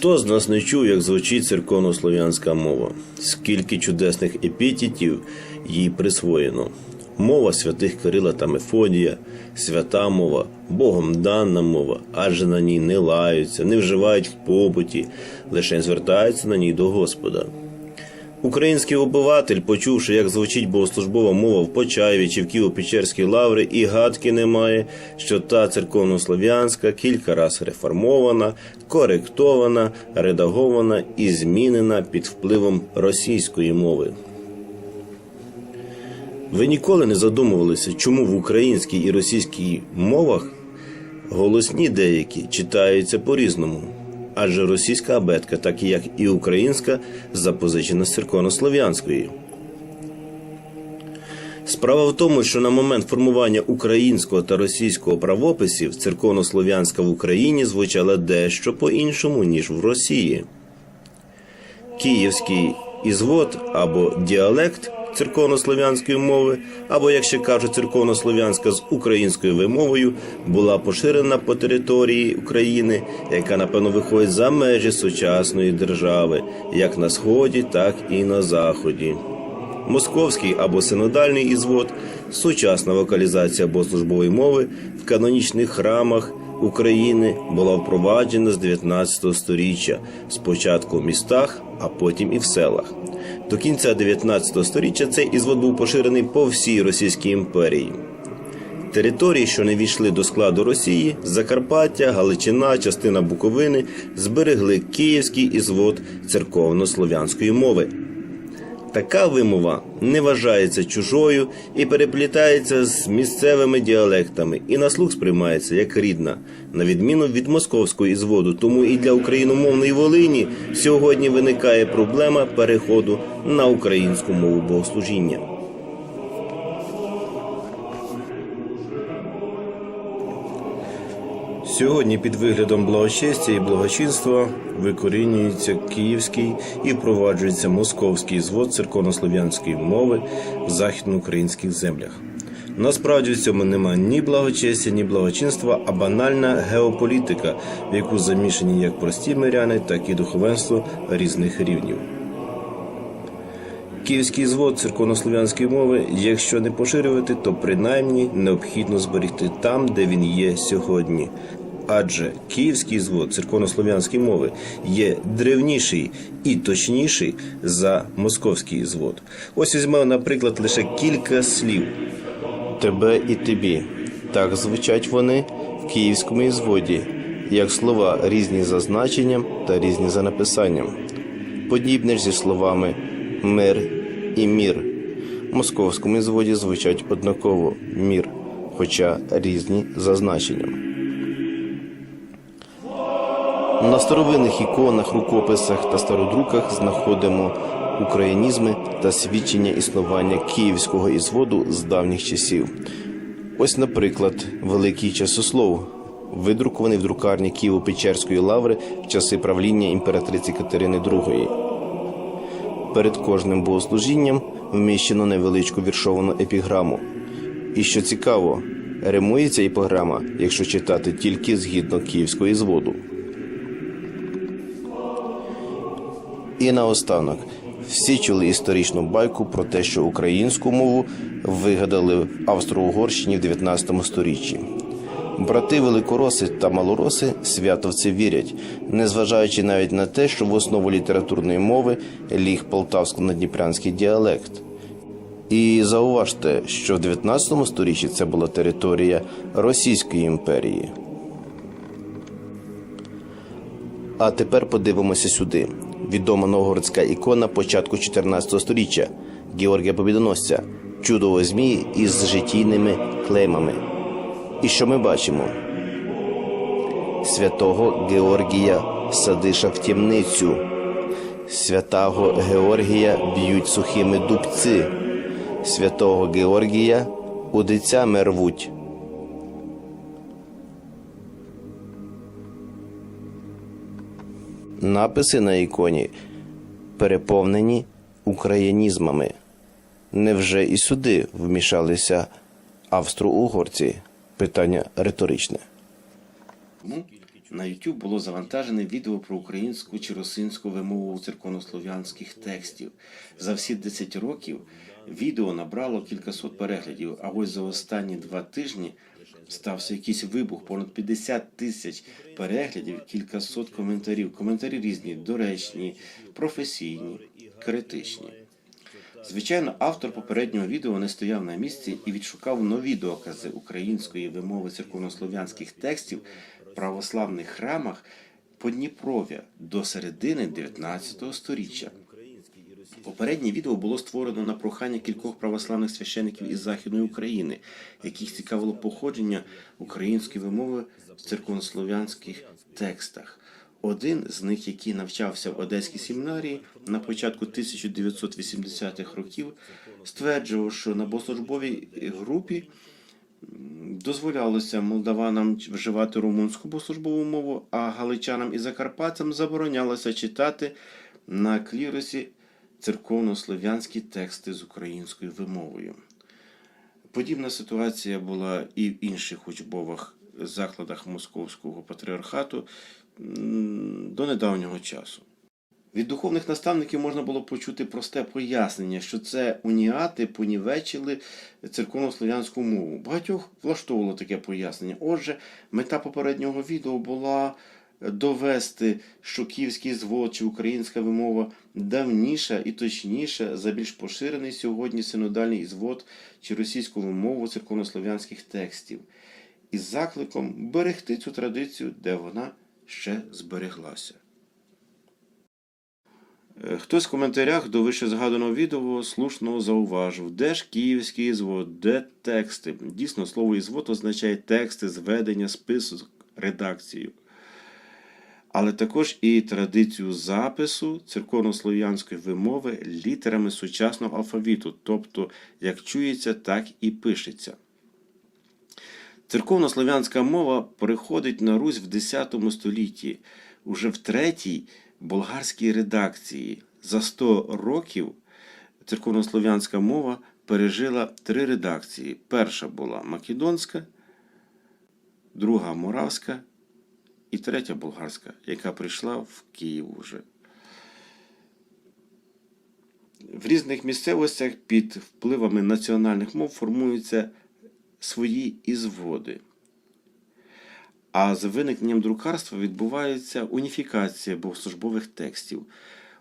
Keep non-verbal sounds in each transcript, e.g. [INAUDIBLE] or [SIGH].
Хто з нас не чув, як звучить церковнослов'янська мова? Скільки чудесних епітетів їй присвоєно? Мова святих Кирила та Мефодія, свята мова, Богом дана мова, адже на ній не лаються, не вживають в побуті, лише звертаються на ній до Господа. Український обиватель, почувши, як звучить богослужбова мова в Почаєві чи в Києво-Печерській лаври, і гадки не має, що та церковнослов'янська кілька раз реформована, коректована, редагована і змінена під впливом російської мови. Ви ніколи не задумувалися, чому в українській і російській мовах голосні деякі читаються по-різному. Адже російська абетка, так і як і українська, запозичена з церковнослов'янської. Справа в тому, що на момент формування українського та російського правописів церковнослов'янська в Україні звучала дещо по-іншому, ніж в Росії. Київський ізвод або діалект церковнослов'янської мови, або, як ще кажуть, церковнослов'янська з українською вимовою, була поширена по території України, яка напевно виходить за межі сучасної держави, як на сході, так і на заході. Московський або синодальний ізвод, сучасна вокалізація богослужбової мови в канонічних храмах України була впроваджена з 19 століття, спочатку в містах, а потім і в селах. До кінця 19 століття цей ізвод був поширений по всій Російській імперії. Території, що не війшли до складу Росії, Закарпаття, Галичина, частина Буковини, зберегли київський ізвод церковно-слов'янської мови. Така вимова не вважається чужою і переплітається з місцевими діалектами, і на слух сприймається як рідна, на відміну від московського зводу. Тому і для україномовної Волині сьогодні виникає проблема переходу на українську мову богослужіння. Сьогодні під виглядом благочестя і благочинства викорінюється київський і впроваджується московський звод церковнослов'янської мови в західноукраїнських землях. Насправді в цьому немає ні благочестя, ні благочинства, а банальна геополітика, в яку замішані як прості миряни, так і духовенство різних рівнів. Київський звод церковнослов'янської мови, якщо не поширювати, то принаймні необхідно зберегти там, де він є сьогодні. Адже київський звод церковнослов'янської мови є древніший і точніший за московський звод. Ось візьмемо, наприклад, лише кілька слів. Тебе і тобі. Так звучать вони в київському ізводі, як слова різні за значенням та різні за написанням. Подібне ж зі словами мир і мір. В московському зводі звучать однаково мір, хоча різні за значенням. На старовинних іконах, рукописах та стародруках знаходимо українізми та свідчення існування київського ізводу з давніх часів. Ось, наприклад, Великий часослов, видрукований в друкарні Києво-Печерської лаври в часи правління імператриці Катерини II. Перед кожним богослужінням вміщено невеличку віршовану епіграму. І що цікаво, римується епіграма, якщо читати тільки згідно київського зводу. І наостанок, всі чули історичну байку про те, що українську мову вигадали в Австро-Угорщині в 19 сторіччі. Брати великороси та малороси свято в це вірять, незважаючи навіть на те, що в основу літературної мови ліг полтавсько-надніпрянський діалект. І зауважте, що в 19 сторіччі це була територія Російської імперії. А тепер подивимося сюди. Відома новгородська ікона початку 14 століття Георгія Побідоносця, чудового змії із життєйними клеймами. І що ми бачимо? Святого Георгія садиша в тімницю. Святого Георгія б'ють сухими дубці. Святого Георгія удицями рвуть. Написи на іконі переповнені українізмами. Невже і сюди вмішалися австро-угорці? Питання риторичне. на YouTube було завантажене відео про українську чи росинську вимову церковнослов'янських текстів. За всі 10 років відео набрало кількасот переглядів, а ось за останні два тижні стався якийсь вибух, понад 50 тисяч переглядів, кількасот коментарів. Коментарі різні, доречні, професійні, критичні. Звичайно, автор попереднього відео не стояв на місці і відшукав нові докази української вимови церковнослов'янських текстів в православних храмах Подніпров'я до середини 19 століття. Попереднє відео було створено на прохання кількох православних священиків із Західної України, яких цікавило походження української вимови в церковнослов'янських текстах. Один з них, який навчався в Одеській семінарії на початку 1980-х років, стверджував, що на богослужбовій групі дозволялося молдаванам вживати румунську богослужбову мову, а галичанам і закарпатцям заборонялося читати на кліросі церковнослов'янські тексти з українською вимовою. Подібна ситуація була і в інших учбових закладах Московського патріархату до недавнього часу. Від духовних наставників можна було почути просте пояснення, що це уніати понівечили церковнослов'янську мову. Багатьох влаштовувало таке пояснення. Отже, мета попереднього відео була довести, що київський звод чи українська вимова давніша і точніша за більш поширений сьогодні синодальний звод чи російську вимову церковнослов'янських текстів, із закликом берегти цю традицію, де вона ще збереглася. Е, Хтось в коментарях до вище згаданого відео слушно зауважив, де ж київський звод, де тексти. Дійсно, слово ізвод означає тексти, зведення, список, редакцію. Але також і традицію запису церковнослов'янської вимови літерами сучасного алфавіту, тобто як чується, так і пишеться. Церковнослов'янська мова приходить на Русь в X столітті, уже в третій болгарській редакції. За 100 років церковнослов'янська мова пережила три редакції. Перша була македонська, друга моравська і третя болгарська, яка прийшла в Київ уже. В різних місцевостях під впливами національних мов формуються свої ізводи. А з виникненням друкарства відбувається уніфікація богослужбових текстів,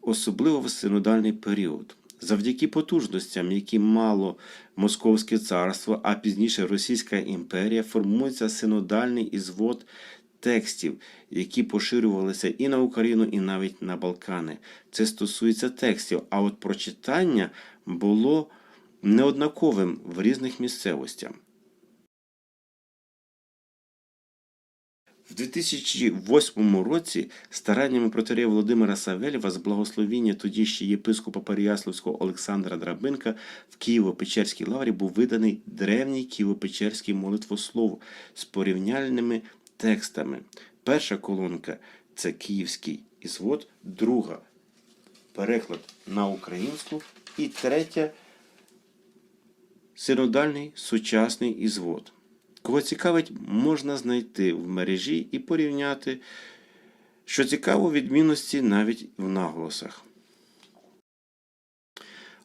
особливо в синодальний період. Завдяки потужностям, які мало Московське царство, а пізніше Російська імперія, формується синодальний ізвод текстів, які поширювалися і на Україну, і навіть на Балкани. Це стосується текстів, а от прочитання було неоднаковим в різних місцевостях. В 2008 році стараннями протерія Володимира Савельєва з благословіння тоді ще єпископа Переяславського Олександра Драбинка в Києво-Печерській лаврі був виданий древній Києво-Печерський молитвослов з порівняльними текстами. Перша колонка це київський ізвод, друга переклад на українську і третя синодальний сучасний ізвод. Кого цікавить, можна знайти в мережі і порівняти, що цікаво, відмінності навіть в наголосах.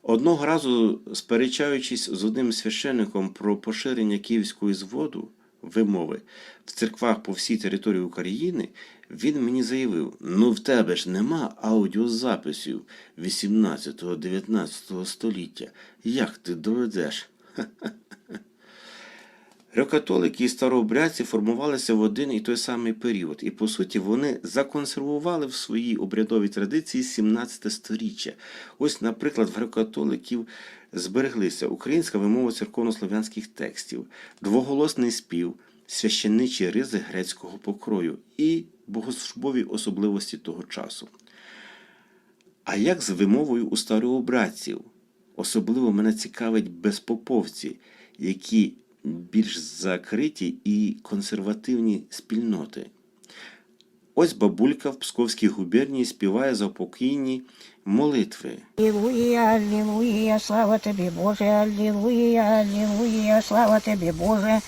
Одного разу, сперечаючись з одним священником про поширення київської зводу вимови в церквах по всій території України, він мені заявив: ну в тебе ж нема аудіозаписів 18-19 століття. Як ти доведеш? [LAUGHS] Греко-католики і старообрядці формувалися в один і той самий період, і по суті вони законсервували в своїй обрядовій традиції 17 сторіччя. Ось, наприклад, в греко-католиків збереглися українська вимова церковнослов'янських текстів, двоголосний спів, священничі ризи грецького покрою і богослужбові особливості того часу. А як з вимовою у старообрядців? Особливо мене цікавить безпоповці, які більш закриті і консервативні спільноти. Ось бабулька в Псковській губернії співає заупокійні молитви. Аллилуйя, аллилуйя, слава тобі, Боже, аллилуйя, аллилуйя, слава тобі, Боже.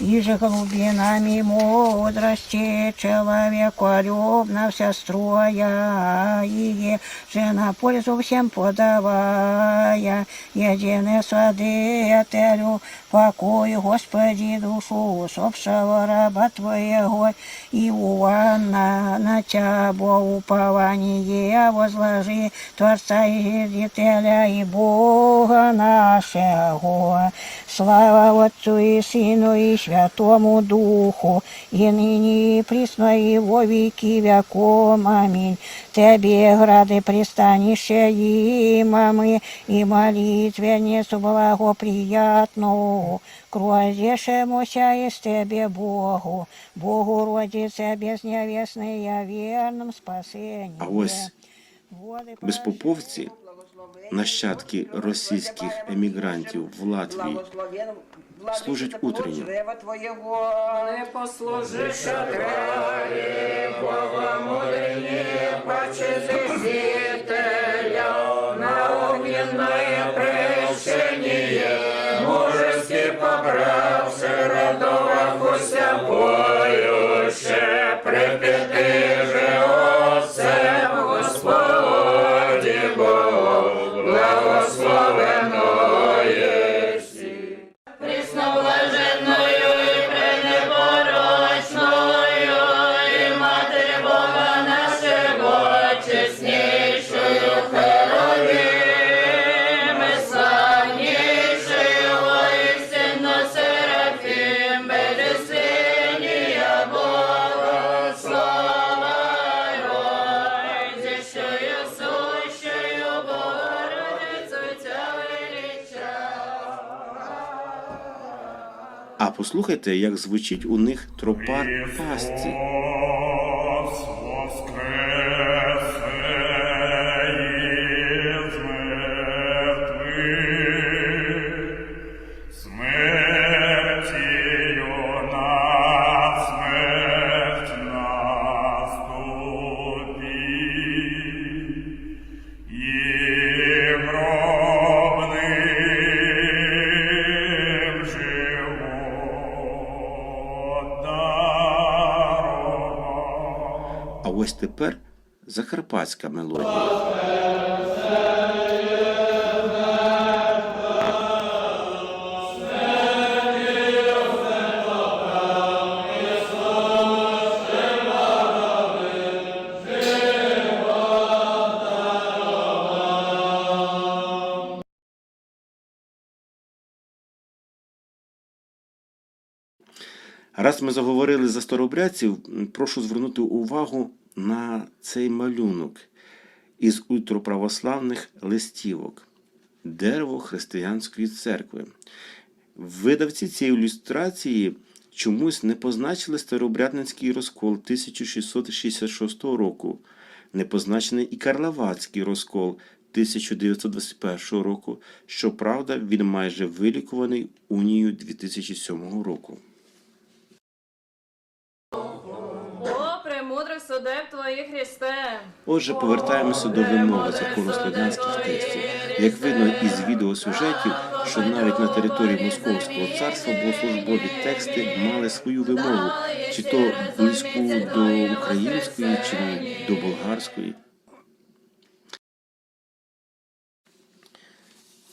и же глубинами мудрости человеколюбно вся строя, и же на пользу всем подавая, единый свидетелю покой, Господи, душу усопшего раба Твоего, и Иоанна на Тебя упование возложи, Творца и Жителя и Бога нашего. Слава Отцу и Сыну и Святому Духу, и ныне и присно и во веки веком. Аминь. Тебе, грады, пристанище и мамы, и молитвенницу благоприятную, круазешемуся из Тебе Богу, Богу родице безневесной, я верном спасении. А ось Воли безпоповці, нащадки російських емігрантів в Латвії, служать утренню. Не послужиша треві, Бога мудрені, паче зізителя, на огненное прещение, мужески побравши, родова А послухайте, як звучить у них тропар пасці. Ось тепер закарпатська мелодія. Раз ми заговорили за старобрядців, прошу звернути увагу на цей малюнок із ультраправославних листівок дерево християнської церкви. Видавці цієї ілюстрації чомусь не позначили старобрядницький розкол 1666 року, не позначений і Карлавацький розкол 1921 року. Щоправда, він майже вилікуваний унією 2007 року. Премудрих судеб твоїх Христе! Отже, повертаємося до вимови законослов'янських текстів. Як видно із відеосюжетів, що навіть на території Московського царства богослужбові тексти мали свою вимову, чи то близьку до української, чи до болгарської.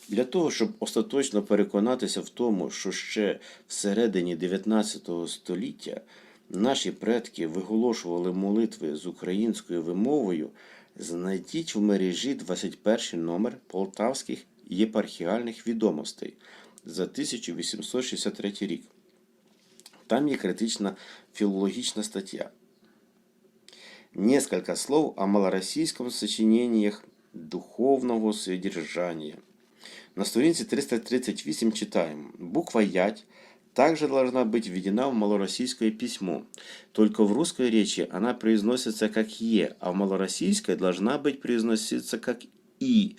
Для того, щоб остаточно переконатися в тому, що ще всередині 19 століття наші предки виголошували молитви з українською вимовою, знайдіть в мережі 21 номер полтавських єпархіальних відомостей за 1863 рік. Там є критична филологичная статья. Несколько слов о малороссийском сочинениях духовного содержания. На странице 338 читаем. Буква «ять» также должна быть введена в малороссийское письмо. Только в русской речи она произносится как «е», а в малороссийской должна быть произноситься как «и».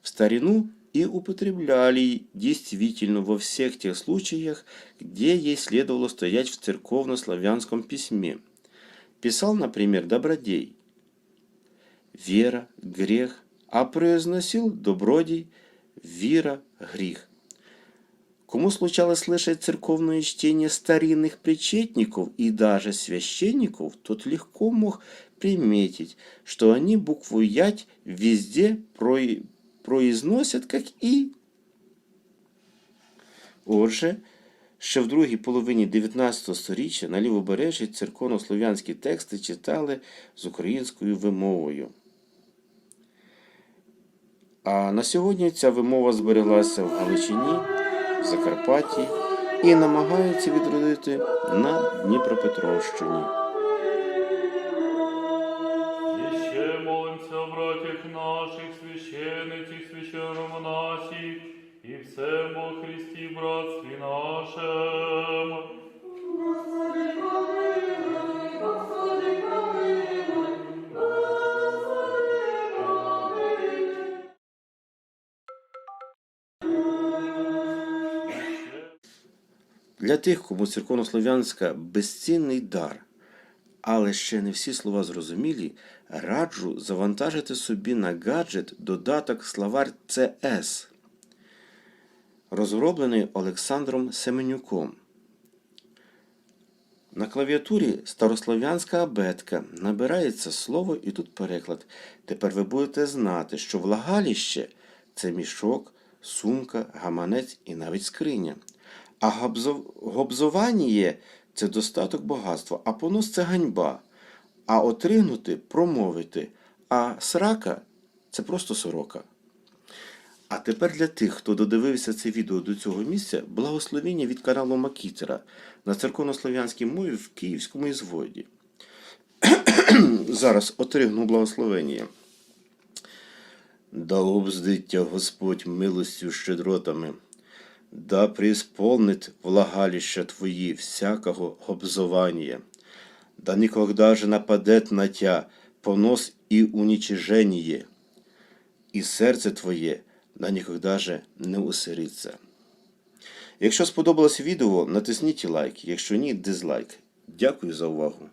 В старину и употребляли действительно во всех тех случаях, где ей следовало стоять в церковно-славянском письме. Писал, например, добродей, вера, грех, а произносил добродей, вера, гріх. Кому случалось слышать церковное чтение старинных причетников и даже священников, тот легко мог приметить, что они букву «ять» везде про- произносят как «и». Отже, ще в другій половині 19 століття на лівобережжі церковнослов'янські тексти читали з українською вимовою. А на сьогодні ця вимова збереглася в Галичині, в Закарпатті і намагаються відродити на Дніпропетровщині. Еще молимся братів наших, священниках, священномонахих, і всем во братстві братстве Для тих, кому церковнослов'янська безцінний дар, але ще не всі слова зрозумілі, раджу завантажити собі на гаджет додаток словарь CS, розроблений Олександром Семенюком. На клавіатурі старослов'янська абетка набирається слово і тут переклад. Тепер ви будете знати, що влагаліще це мішок, сумка, гаманець і навіть скриня. А гобзов... гобзованіє це достаток багатства, а понос це ганьба. А отригнути промовити, а срака це просто сорока. А тепер для тих, хто додивився це відео до цього місця, благословіння від каналу Макітера на церковнослов'янській мові в Київському ізводі. [CLEARS THROAT] Зараз отригну благословення. Да обздиття Господь милостю щедротами, да преисполнит влагалища Твої всякого обзования, да никогда же нападет на Тя понос и уничижение, і серце Твоє да ніколи же не усириться. Якщо сподобалось відео, натисніть лайк, якщо ні, дизлайк. Дякую за увагу.